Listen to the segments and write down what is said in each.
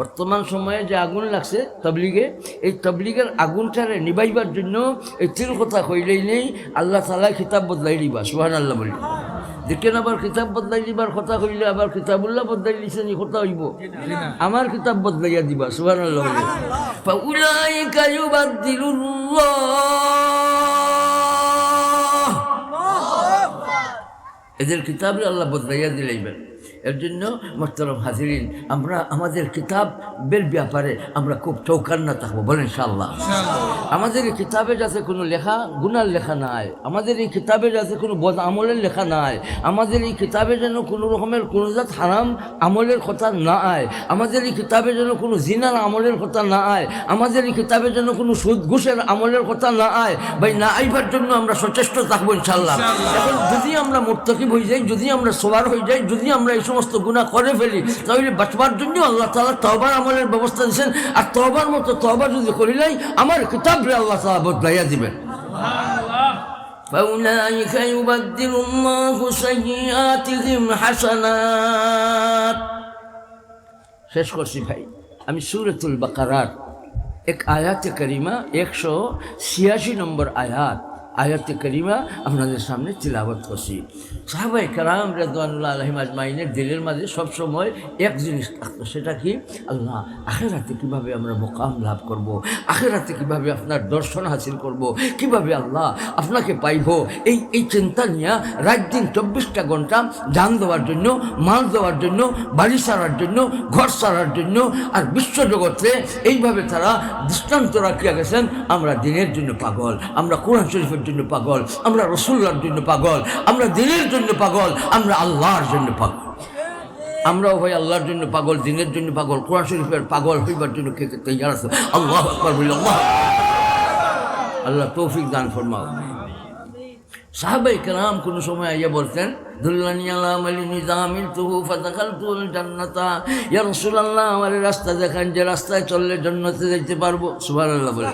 বর্তমান সময়ে যে আগুন লাগছে তবলিগে, এই তবলিগের আগুনটারে নিবাইবার জন্য এই তিন কথা কইলেই নেই, আল্লাহ তালা খিতাব বদলাই দিবা সোহান আল্লাহ বলি। দেখেন আবার খিতাব বদলাই দিবার কথা কইলে আবার খিতাবুল্লাহ বদলাই দিছেন এই কথা হইব? আমার খিতাব বদলাইয়া দিবা সোহান আল্লাহ বলি এদের কিতাবে আল্লাহ বদলাইয়া দিলাইবেন। এর জন্য মোহতরম হাজিরিন আমরা আমাদের কিতাবের ব্যাপারে আমরা খুব চৌকান্না থাকব বলেন ইনশাআল্লাহ। আমাদের এই কিতাবে যাতে কোনো লেখা গুনার লেখা নাই। আমাদের এই কিতাবে যাতে কোনো বদ আমলের লেখা নাই। আমাদের এই কিতাবে যেন কোনো রকমের কোনো জাত হারাম আমলের কথা না আয় আমাদের এই কিতাবে যেন কোনো জিনার আমলের কথা না আয় আমাদের এই কিতাবে যেন কোনো সুদ ঘুষের আমলের কথা না আয় ভাই না আইবার জন্য আমরা সচেষ্ট থাকব ইনশাল্লাহ এখন যদি আমরা মোত্তকিব হয়ে যাই যদি আমরা সোয়ার হয়ে যাই যদি আমরা এই সমস্ত গুণা করে ফেলি তাহলে বাঁচবার জন্য আল্লাহ তালা তহবার আমলের ব্যবস্থা দিয়েছেন আর তহবার মতো তহবা যদি করিলাই আমার কিতাবরে আল্লাহ তালা বদলাইয়া দিবেন فأولئك يبدل الله سيئاتهم حسنات শেষ করছি ভাই আমি সুরতুল বাকারার এক আয়াতে করিমা একশো ছিয়াশি নম্বর আয়াত আয়াতে করিমা আপনাদের সামনে তিলাবত করছি সাহাবাই কালাম রেদওয়ানুল্লাহ আলহিম আজমাইনের দিলের মাঝে সবসময় এক জিনিস থাকতো, সেটা কি আল্লাহ, আখেরাতে কীভাবে আমরা মোকাম লাভ করব। আখেরাতে কীভাবে আপনার দর্শন হাসিল করব। কীভাবে আল্লাহ আপনাকে পাইব এই এই চিন্তা নিয়ে রাত দিন চব্বিশটা ঘণ্টা যান দেওয়ার জন্য, মাল দেওয়ার জন্য, বাড়ি সারার জন্য, ঘর সারার জন্য, আর বিশ্বজগতে এইভাবে তারা দৃষ্টান্ত রাখিয়া গেছেন, আমরা দিনের জন্য পাগল আমরা কোরআন শরীফের জন্য পাগল আমরা রসুল্লার জন্য পাগল আমরা দিনের জন্য পাগল আমরা আল্লাহর জন্য পাগল আমরাও ভাই আল্লাহর জন্য পাগল দিনের জন্য পাগল কোরআন শরীফের পাগল হইবার জন্য কে তৈয়ার আছে আল্লাহ আল্লাহ আল্লাহ তৌফিক দান ফরমাও সাহাবাই কেরাম কোনো সময় আইয়া বলতেন তুহু ফাতাকাল তুল জান্নাতা। রাস্তা দেখান যে রাস্তায় চললে জন্নতে যাইতে পারব। সুবহানাল্লাহ বলে।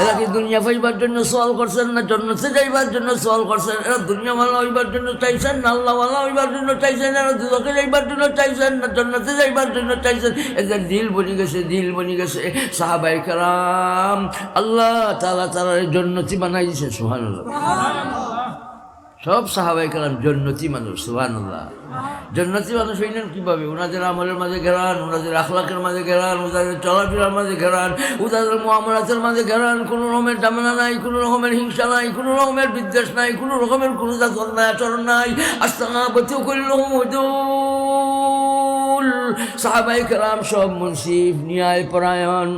এরা কি দুনিয়া পাইবার জন্য সওয়াল করছেন না জন্নতে যাইবার জন্য সওয়াল করছেন? এরা দুনিয়া ভালো হইবার জন্য চাইছেন না আল্লাহ ভালো হইবার জন্য চাইছেন? এরা দুদকে যাইবার জন্য চাইছেন না জন্নতে যাইবার জন্য চাইছেন? এদের দিল বনি গেছে, দিল বনি গেছে। সাহাবাই কারাম, আল্লাহ তাআলা তারা জন্নতি বানাই দিছে সুবহানাল্লাহ। সব সাহাবাই কালাম জন্নতি মানুষ, সুবহানাল্লাহ। জন্নতি মানুষ হইলেন কীভাবে? ওনাদের আমলের মাঝে ঘেরান ওনাদের আখলাকের মাঝে ঘেরান ওনাদের চলাফেরার মাঝে ঘেরান ওনাদের মহামরাতের মাঝে ঘেরান। কোনো রকমের জামেলা নাই, কোনো রকমের হিংসা নাই, কোনো রকমের বিদ্বেষ নাই, কোনো রকমের কোনো জাত নাই, আচরণ নাই। আস্তানা বতিও করিল সাহাবাই কালাম সব মুন্সিফ ন্যায় পরায়ণ।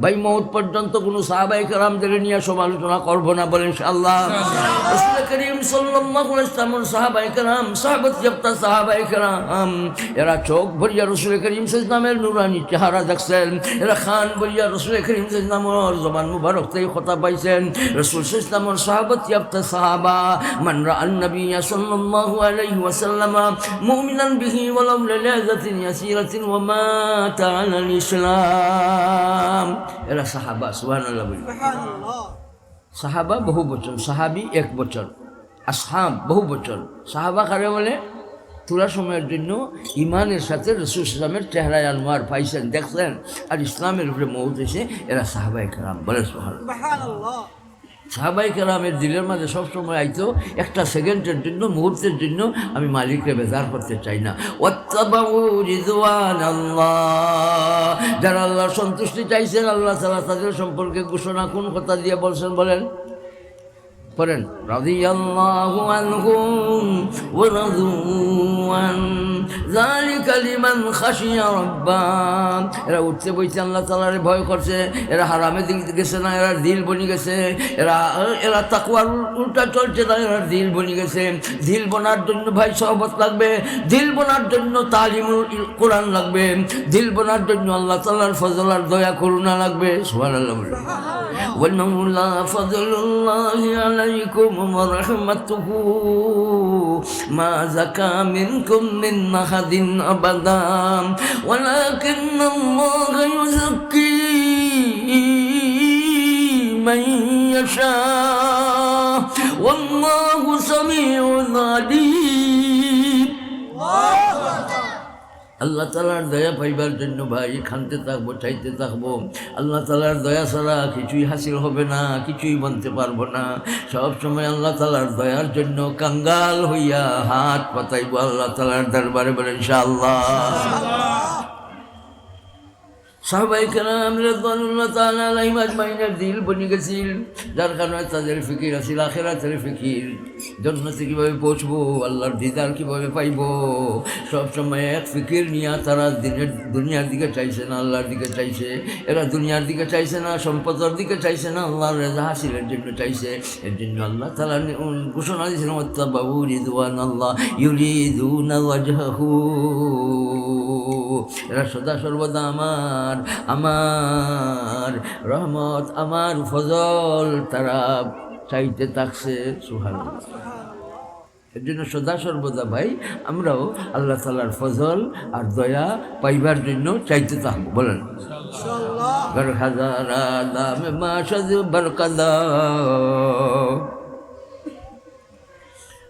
ভাই মৌত পর্যন্ত কোনো সাহাবাই কালামদের নিয়ে সমালোচনা করব না বলেন আল্লাহ করিম সাল্লাল্লাহু আলাইহি সাহাবাই কালাম সাহাবত জপ্তা সাহাবাই কালাম এরা চোখ ভরিয়া রসুল করিম সাল্লামের নুরানি চেহারা দেখছেন। এরা খান ভরিয়া রসুল করিম সাল্লামের জবান মুবারক থেকে কথা পাইছেন রসুল সাল্লামের সাহাবত জপ্তা সাহাবা, মান রাআন নবী সাল্লাল্লাহু আলাইহি ওয়াসাল্লাম মুমিনান বিহি ওয়ালাউ লিলাযাতিন ইয়াসিরাতিন ওয়া মাতা আলাল ইসলাম। এরা সাহাবা বলি। সাহাবা বহু বচন সাহাবি এক বচন আসহাব বহু বচন। সাহাবা কারে বলে? তোরা সময়ের জন্য ইমানের সাথে রসুল ইসলামের চেহারায় আনোয়ার পাইছেন দেখছেন। আর ইসলামের উপরে মৌত এসে এরা সাহাবা একরাম বলে সোহান সাহাবাই কালামের দিলের মাঝে সবসময় আইতো, একটা সেকেন্ডের জন্য, মুহূর্তের জন্য আমি মালিককে বেজার করতে চাই না। যারা আল্লাহর সন্তুষ্টি চাইছেন, আল্লাহ তালা তাদের সম্পর্কে ঘোষণা কোন কথা দিয়ে বলছেন বলেন? পড়েন। আনহুম ওয়া যালিকা লিমান খাশিয়া এরা উঠতে বইছে আল্লাহ তাআলার ভয় করছে। এরা হারামে দিকে গেছে না এরা দিল বনি গেছে। এরা এরা তাকওয়ার উল্টা চলছে না এরা দিল বনি গেছে। দিল বোনার জন্য ভাই সহবত লাগবে। দিল বোনার জন্য তালিমুল কোরআন লাগবে। দিল বোনার জন্য আল্লাহ তাআলার ফজল আর দয়া করুণা লাগবে। সুবহানাল্লাহ আলা عليكم ورحمته. ما زكى منكم من أحد أبدا ولكن الله يزكي من يشاء. والله سميع عليم. আল্লাহ তালার দয়া পাইবার জন্য ভাই, খানতে থাকব চাইতে থাকব। আল্লাহ তালার দয়া ছাড়া কিছুই হাসিল হবে না, কিছুই বলতে পারব না। সব সময় আল্লাহ তালার দয়ার জন্য কাঙ্গাল হইয়া হাত পাতাইবো আল্লাহ তালার দরবারে বলেন ইনশাআল্লাহ। সাহবাই কেরাম আজমাইনের দিল বনি গেছিল, যার কারণে তাদের ফিকির আছিল, আখেরাতের ফিকির। জন্নতে কীভাবে পৌঁছবো, আল্লাহর দিদার কীভাবে পাইব? সব সময় এক ফিকির নিয়ে তারা দিনের, দুনিয়ার দিকে চাইছে না, আল্লাহর দিকে চাইছে। এরা দুনিয়ার দিকে চাইছে না, সম্পদের দিকে চাইছে না, আল্লাহর রেজা হাসিলের জন্য চাইছে। এর জন্য আল্লাহ তালা ঘোষণা দিয়েছিলেন বাবু রিদওয়ান আল্লাহ ইউরিদুন ওয়াজহাহু এরা সদা সর্বদা আমার আমার রহমত আমার ফজল তারা চাইতে থাকছে সুহান এর জন্য সদা সর্বদা ভাই আমরাও আল্লাহ তালার ফজল আর দয়া পাইবার জন্য চাইতে থাকব বলেন। ঘর হাজারা দামে বরকাদা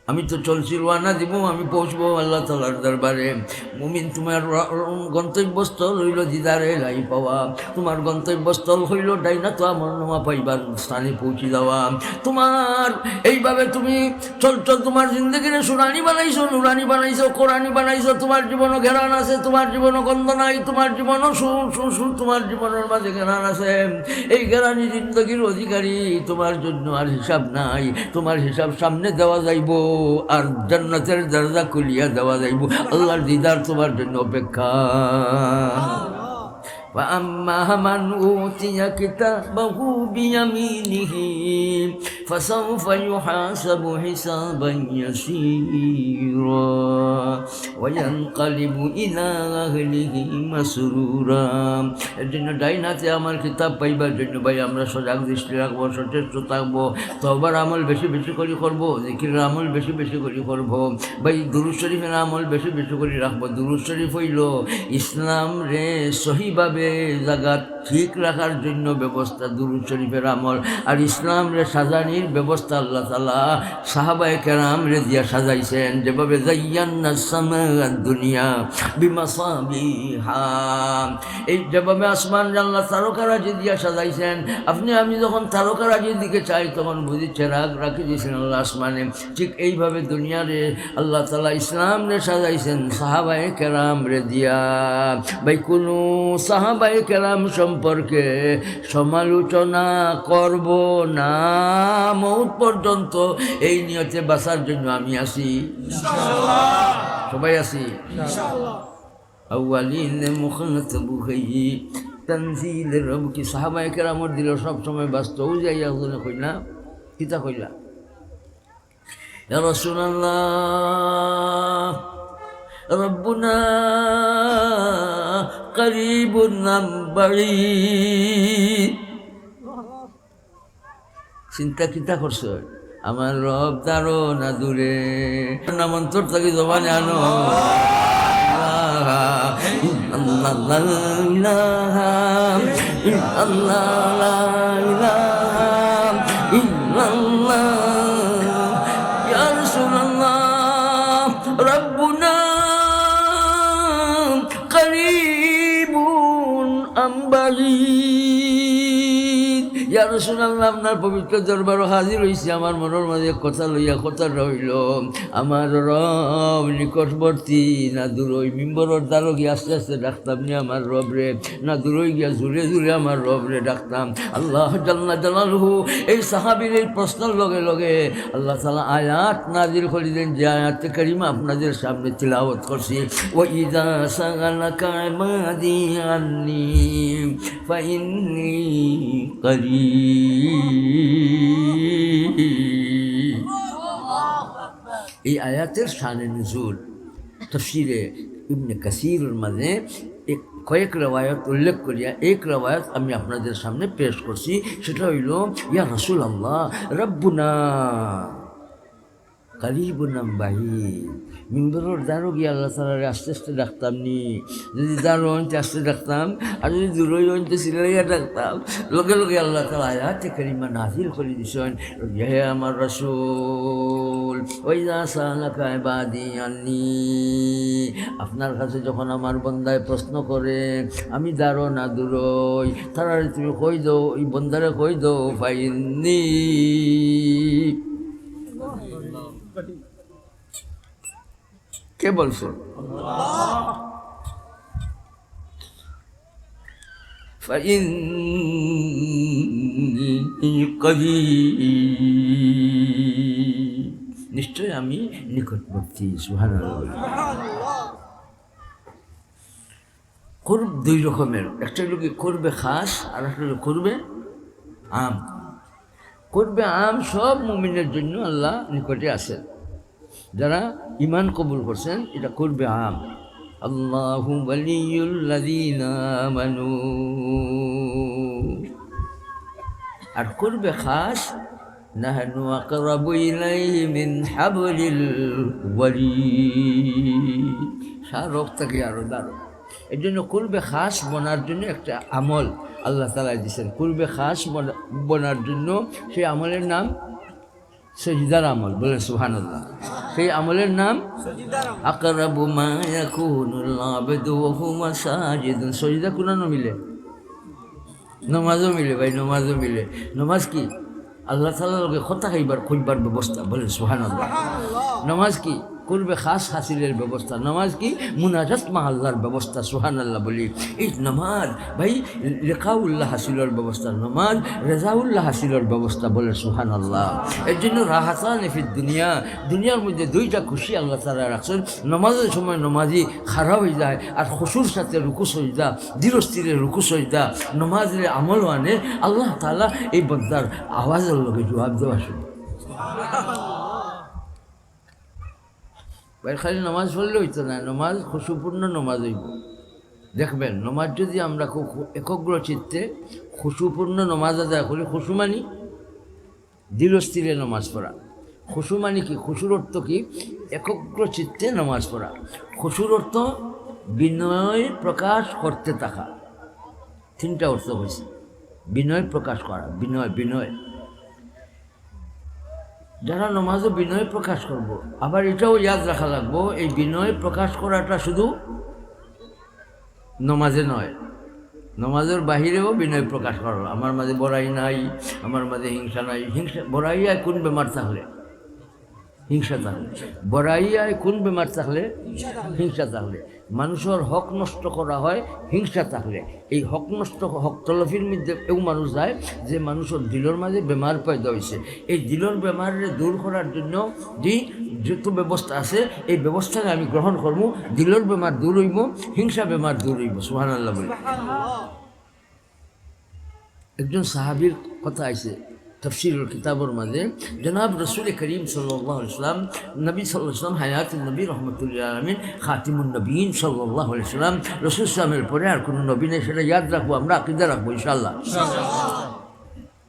আমি তো চলছি রোয়ানা দিব আমি পৌঁছবো আল্লাহ তালার দরবারে মুমিন তোমার গন্তব্যস্থল হইল দিদারে লাই পাওয়া তোমার গন্তব্যস্থল হইল ডাইনা তো আমার নোমা পাইবার স্থানে পৌঁছে যাওয়া তোমার এইভাবে তুমি চল চল তোমার জিন্দগিরে সুরানি বানাইছো নুরানি বানাইছো কোরআনি বানাইছো তোমার জীবনও ঘেরান আছে তোমার জীবনও গন্ধ নাই তোমার জীবনও সুর সুর সুর তোমার জীবনের মাঝে ঘেরান আছে। এই ঘেরানি জিন্দগির অধিকারী তোমার জন্য আর হিসাব নাই তোমার হিসাব সামনে দেওয়া যাইব। আর জান্নাতের দরজা খুলিয়া দেওয়া যাইব। আল্লাহর দিদার তোমার জন্য অপেক্ষা। وأما من أوتي كتابه بيمينه فسوف يحاسب حسابا يسيرا وينقلب إلى أهله مسرورا এর জন্য ডাইনাতে আমার কিতাব পাইবার জন্য ভাই আমরা সজাগ দৃষ্টি রাখবো সচেষ্ট থাকবো তবার আমল বেশি বেশি করে করবো জিকিরের আমল বেশি বেশি করে করবো ভাই দুরুজ শরীফের আমল বেশি বেশি করে রাখবো দুরুজ শরীফ হইল ইসলাম রে সহিভাবে জায়গা ঠিক রাখার জন্য ব্যবস্থা দুরুজ শরীফের আমল। আর ইসলাম রে সাজানির ব্যবস্থা আল্লাহ তালা সাহাবায় কেরাম রে দিয়া সাজাইছেন। যেভাবে দুনিয়া বিমাসাবিহা। এই যেভাবে আসমান আল্লাহ তারকারাজি দিয়া সাজাইছেন। আপনি, আমি যখন তারকারাজির দিকে চাই, তখন বুঝি চেরাগ রাখি দিয়েছেন আল্লাহ আসমানে। ঠিক এইভাবে দুনিয়ারে আল্লাহ তালা ইসলাম রে সাজাইছেন সাহাবায়ে কেরাম রে দিয়া। ভাই কোনো সাহাবায়ে কেরাম সম্পর্কে সমালোচনা করব না? মৌত পর্যন্ত এই নিয়তে বাঁচার জন্য আমি আসি। সবাই আসি? আউয়ালিন মুখাতব হই তনজিল রব কি সাহাবায়ে কেরামর দিল সব সময় ব্যস্ত। ও যাইয়া হুজুরে কইলা কিতা কইলা? ইয়া রাসূলুল্লাহ রব্বুনা করিবুন আম বাঈদ চিন্তা কিতা করছো আমার রব দারো না দূরে নামন্তর থাকি জবানে আনো ربنا أم রসুলাল্লাহ আপনার পবিত্র দরবার হাজির হয়েছে আমার মনের মাঝে কথা লইয়া কথা রইল। আমার রব নিকটবর্তী, না দূরই মিম্বরের দ্বারও গিয়ে আস্তে আস্তে ডাকতাম নি আমার রব রে না দূরই গিয়া জুড়ে জুড়ে আমার রব রে ডাকতাম। আল্লাহ জাল্লা জালালহু, এই সাহাবির এই প্রশ্নের লগে লগে আল্লাহ তালা আয়াত নাজির খুলি দেন যে আয়াত করিমা আপনাদের সামনে তিলাওয়াত করছি। ও ইদা সাগালাকা মাদি আন্নি ফাইন্নি করিম এই আয়াতের শানে নজুল তফসিরে ইবনে কাসিরের মাঝে কয়েক রবায়ত উল্লেখ করিয়া এক রবায়ত আমি আপনাদের সামনে পেশ করছি। সেটা হইল, ইয়া রসুল আল্লাহ রব্বুনা করিবুনাম বাহি মিম্বরের দ্বারও গিয়ে আল্লাহ তালারে আস্তে আস্তে ডাকতাম নি। যদি দ্বারও অন্তে আস্তে ডাকতাম, আর যদি দূরই অন্তে সিলাইয়া ডাকতাম, লগে লগে আল্লাহ তালা আয়াতে করিমা নাজিল করে দিছেন। হে আমার রসুল ওই যা সালাকা বাদি আননি, আপনার কাছে যখন আমার বন্দায় প্রশ্ন করে, আমি দাঁড়ো না দূরই তারা তুমি কই দো ওই বন্দারে কই দো ফাইনি কে বলছে? নিশ্চয় আমি নিকটবর্তী সুহান খুব দুই রকমের, একটা লোকে করবে খাস, আর একটা লোক করবে আম। করবে আম সব মুমিনের জন্য আল্লাহ নিকটে আসেন যারা ইমান কবুল করছেন, এটা করবে আম। আল্লাহু আমানু। আর করবে খাস, নাহনু আকরাবু ইলাইহি মিন হাবলিল ওয়ারিদ শারক থেকে এর জন্য কুলবে খাস বনার জন্য একটা আমল আল্লাহ তালা দিয়েছেন। কুলবে খাস বনা- বনার জন্য সেই আমলের নাম সজিদার আমল বলে সুহান সেই আমলের নাম আকরাবু মায়া ইয়াকুনুল বেদু হুমা সাজিদুন সজিদা কোনানো মিলে নমাজও মিলে ভাই নমাজও মিলে নমাজ কি আল্লাহ তালার লগে কথা খাইবার খুঁজবার ব্যবস্থা বলে সুহান নমাজ কি করবে খাস হাসিলের ব্যবস্থা। নামাজ কি? মুনাজাত মা আল্লাহর ব্যবস্থা সুহান আল্লাহ বলি। এই নামাজ, ভাই, রেখাউল্লাহ হাসিলের ব্যবস্থা, নামাজ, রেজাউল্লাহ হাসিলের ব্যবস্থা বলে সুহান আল্লাহ এর জন্য রাহাতান এফির দুনিয়া, দুনিয়ার মধ্যে দুইটা খুশি আল্লাহ তারা রাখছেন। নামাজের সময় নমাজি খারাপ হয়ে যায়, আর খুশুর সাথে রুকু সজদা ধীরস্থিরে রুকু সজদা নমাজের আমল আনে আল্লাহ তালা এই বদ্দার আওয়াজের লোকে জবাব দেওয়া শুরু। ভাই খালি নমাজ পড়লে হইতো না, নমাজ খুশুপূর্ণ নমাজ হইব। দেখবেন, নমাজ যদি আমরা খুব একগ্র চিত্তে খুশুপূর্ণ নমাজ আদায় করি, খুশু মানি? দৃঢ়স্থিরে নমাজ পড়া। খুশু মানে কি? খুশুর অর্থ কি? একগ্র চিত্তে নমাজ পড়া। খুশুর অর্থ বিনয় প্রকাশ করতে থাকা। তিনটা অর্থ হয়েছে বিনয় প্রকাশ করা, বিনয় বিনয়। যারা নমাজে বিনয় প্রকাশ করব। আবার এটাও ইয়াদ রাখা লাগবো, এই বিনয় প্রকাশ করাটা শুধু নমাজে নয়, নমাজের বাহিরেও বিনয় প্রকাশ করো আমার মাঝে বড়াই নাই, আমার মাঝে হিংসা নাই। হিংসা, বড়াইয়ায় কোন বেমার থাকলে? হিংসা থাকলে। বড়াইয়ায় কোন বেমার থাকলে? হিংসা থাকলে। মানুষের হক নষ্ট করা হয় হিংসা থাকলে। এই হক নষ্ট হক তলফির মধ্যে এও মানুষ যায় যে মানুষের দিলর মাঝে বেমার পয়দা হয়েছে এই দিলর বেমারে দূর করার জন্য যে যত ব্যবস্থা আছে এই ব্যবস্থাকে আমি গ্রহণ করব। দিলর বেমার দূর হইব হিংসা বেমার দূর হইব। সুহান আল্লাহ বলি একজন সাহাবির কথা আইছে তফসিরুল কিতাবর মাঝে জনাব রসুল করিম সাল্লাহ ইসলাম নবী সাল্লাহ ইসলাম হায়াত নবী রহমতুল্লাহ আলমিন খাতিমুল নবীন সাল্লাহ ইসলাম রসুল ইসলামের পরে আর কোনো নবী নেই, সেটা ইয়াদ রাখব, আমরা আকিদা রাখব ইনশাল্লাহ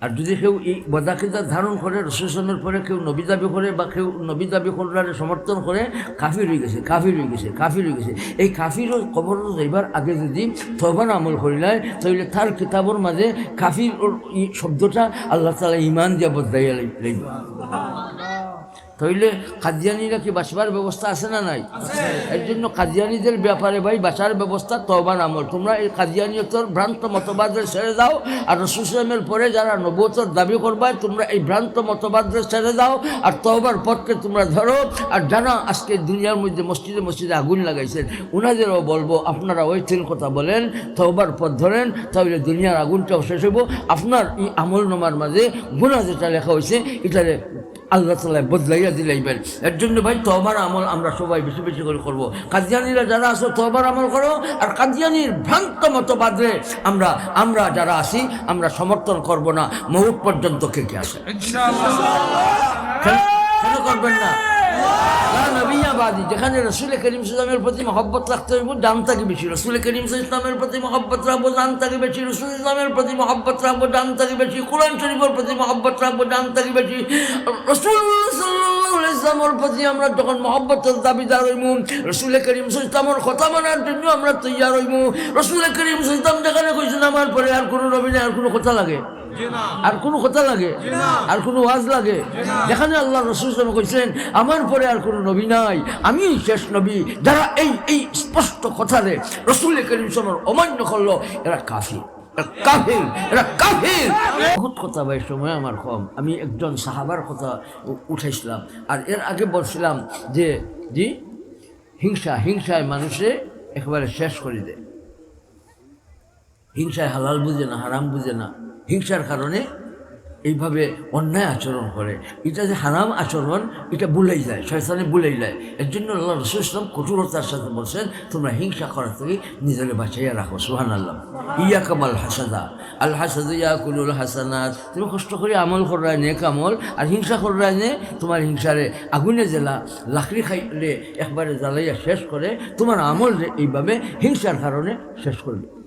আর যদি কেউ এই বদাকিদা ধারণ করে রসুলের পরে কেউ নবী দাবি করে বা কেউ নবী দাবি করলে সমর্থন করে, কাফির হয়ে গেছে, কাফির হয়ে গেছে, কাফির হয়ে গেছে। এই কাফির কবর যাইবার আগে যদি তবান আমল করিলায় তাহলে তার কিতাবর মাঝে কাফির শব্দটা আল্লাহ তালা ইমান দিয়া বদলাইয়া লাইব। তাইলে কাদিয়ানিরা কি বাঁচবার ব্যবস্থা আছে না নাই? এর জন্য কাদিয়ানিদের ব্যাপারে ভাই বাঁচার ব্যবস্থা তহবান আমল। তোমরা এই কাদিয়ানিয়তর ভ্রান্ত মতবাদের ছেড়ে দাও আর রসুসলামের পরে যারা নবতর দাবি করবায় তোমরা এই ভ্রান্ত মতবাদের ছেড়ে দাও আর তহবার পথকে তোমরা ধরো আর জানা আজকে দুনিয়ার মধ্যে মসজিদে মসজিদে আগুন লাগাইছেন ওনাদেরও বলব আপনারা ওই তিন কথা বলেন তহবার পথ ধরেন তাহলে দুনিয়ার আগুনটাও শেষ হইব। আপনার এই আমল নমার মাঝে গুণা যেটা লেখা হয়েছে এটারে আল্লাহ তালা বদলাইয়া দিলাইবেন। এর জন্য ভাই তবার আমল আমরা সবাই বেশি বেশি করে করব। কাদিয়ানিরা যারা আসো তবার আমল করো। আর কাদিয়ানির ভ্রান্ত মতো মতবাদে আমরা আমরা যারা আসি আমরা সমর্থন করব না। মহুত পর্যন্ত কে কে আসে কেন করবেন না, নবিয়াবাদী যেখানে রসুল করিম ইসলামের প্রতি মহব্বত রাখতে হইব দান থাকি বেশি রসুল করিম ইসলামের প্রতি মহব্বত রাখব দান থাকি বেশি রসুল ইসলামের প্রতি মহব্বত রাখব দান থাকি বেশি কোরআন শরীফের প্রতি মহব্বত রাখব বেশি। রসুল ইসলামের প্রতি আমরা যখন মহব্বতের দাবিদার হইমু রসুল করিম ইসলামের কথা মানার জন্য আমরা তৈয়ার হইমু। রসুল করিম ইসলাম যেখানে কইছেন আমার পরে আর কোনো নাই, আর কোনো কথা লাগে। আর কোনো কথা লাগে? আর কোনো ওয়াজ লাগে? যেখানে আল্লাহ রসুল কইছেন আমার পরে আর কোনো নবী নাই। আমি শেষ নবী যারা এই এই স্পষ্ট কথারে রসুল করিম ইসলামের অমান্য করল এরা কাফি কাফির এরা কাফির! বহুত কথা ভাই সময় আমার কম। আমি একজন সাহাবার কথা উঠাইছিলাম। আর এর আগে বলছিলাম যে জি? হিংসা হিংসায় মানুষে একেবারে শেষ করে দেয়। হিংসায় হালাল বুঝে না হারাম বুঝে না। হিংসার কারণে এইভাবে অন্যায় আচরণ করে। এটা যে হারাম আচরণ, এটা ভুলেই যায়, শয়তানে ভুলেই যায়। এর জন্য আল্লাহ রসুল ইসলাম কঠোরতার সাথে বলছেন, তোমরা হিংসা করার থেকে নিজেকে বাঁচাইয়া রাখো। সুহান আল্লাহ ইয়া কামাল হাসাদা আল হাসাদ কুলুল হাসানাত। তুমি কষ্ট করে আমল করায় নে কামল আর হিংসা করায় নে তোমার হিংসারে আগুনে জেলা লাকড়ি খাইলে একবারে জ্বালাইয়া শেষ করে, তোমার আমল এইভাবে হিংসার কারণে শেষ করবে।